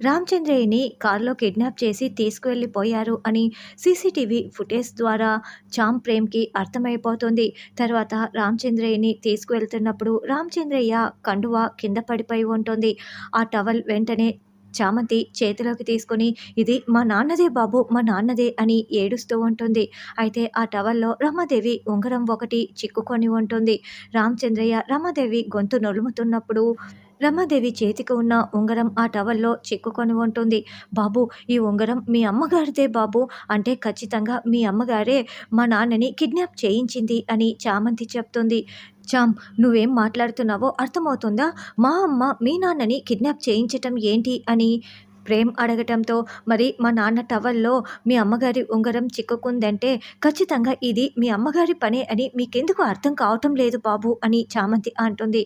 రామచంద్రయ్యని కారులో కిడ్నాప్ చేసి తీసుకువెళ్ళిపోయారు అని సీసీటీవీ ఫుటేజ్ ద్వారా చామ్ ప్రేమ్కి అర్థమైపోతుంది. తర్వాత రామచంద్రయ్యని తీసుకువెళ్తున్నప్పుడు రామచంద్రయ్య కండువ కింద పడిపోయి ఉంటుంది. ఆ టవల్ వెంటనే చామంతి చేతిలోకి తీసుకొని ఇది మా నాన్నదే బాబు మా నాన్నదే అని ఏడుస్తూ ఉంటుంది. అయితే ఆ టవల్లో రమాదేవి ఉంగరం ఒకటి చిక్కుకొని ఉంటుంది. రామచంద్రయ్య రమాదేవి గొంతు నొలుముతున్నప్పుడు రమాదేవి చేతికి ఉన్న ఉంగరం ఆ టవల్లో చిక్కుకొని ఉంటుంది. బాబు ఈ ఉంగరం మీ అమ్మగారిదే బాబు. అంటే ఖచ్చితంగా మీ అమ్మగారే మా నాన్నని కిడ్నాప్ చేయించింది అని చామంతి చెప్తుంది. చామ్ నువ్వేం మాట్లాడుతున్నావో అర్థమవుతుందా? మా అమ్మ మీ నాన్నని కిడ్నాప్ చేయించటం ఏంటి? అని ప్రేమ్ అడగటంతో మరి మా నాన్న టవల్లో మీ అమ్మగారి ఉంగరం చిక్కుకుందంటే ఖచ్చితంగా ఇది మీ అమ్మగారి పనే అని మీకెందుకు అర్థం కావటం లేదు బాబు అని చామంతి అంటుంది.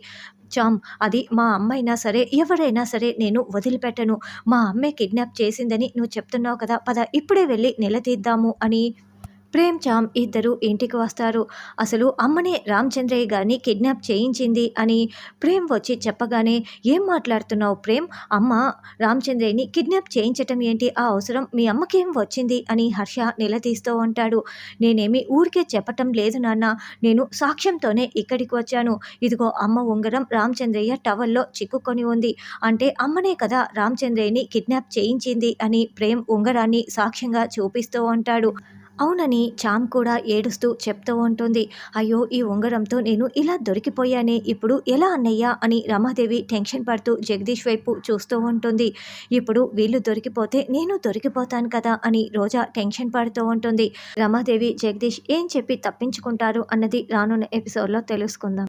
చామ్ అది మా అమ్మైనా సరే ఎవరైనా సరే నేను వదిలిపెట్టను. మా అమ్మే కిడ్నాప్ చేసిందని నువ్వు చెప్తున్నావు కదా పద ఇప్పుడే వెళ్ళి నిలదీద్దాము అని ప్రేమ్ చామ్ ఇద్దరు ఇంటికి వస్తారు. అసలు అమ్మనే రామచంద్రయ్య గారిని కిడ్నాప్ చేయించింది అని ప్రేమ్ వచ్చి చెప్పగానే ఏం మాట్లాడుతున్నావు ప్రేమ్? అమ్మ రామచంద్రయ్యని కిడ్నాప్ చేయించటం ఏంటి? ఆ అవసరం మీ అమ్మకేం వచ్చింది? అని హర్ష నిలదీస్తూ ఉంటాడు. నేనేమి ఊరికే చెప్పటం లేదు నాన్న. నేను సాక్ష్యంతోనే ఇక్కడికి వచ్చాను. ఇదిగో అమ్మ ఉంగరం రామచంద్రయ్య టవల్లో చిక్కుకొని ఉంది. అంటే అమ్మనే కదా రామచంద్రయ్యని కిడ్నాప్ చేయించింది అని ప్రేమ్ ఉంగరాన్ని సాక్ష్యంగా చూపిస్తూ ఉంటాడు. అవునని చామ్ కూడా ఏడుస్తూ చెప్తూ ఉంటుంది. అయ్యో ఈ ఉంగరంతో నేను ఇలా దొరికిపోయానే ఇప్పుడు ఎలా అన్నయ్యా? అని రమాదేవి టెన్షన్ పడుతూ జగదీష్ వైపు చూస్తూ ఉంటుంది. ఇప్పుడు వీళ్ళు దొరికిపోతే నేను దొరికిపోతాను కదా అని రోజా టెన్షన్ పడుతూ ఉంటుంది. రమాదేవి జగదీష్ ఏం చెప్పి తప్పించుకుంటారు అన్నది రానున్న ఎపిసోడ్లో తెలుసుకుందాం.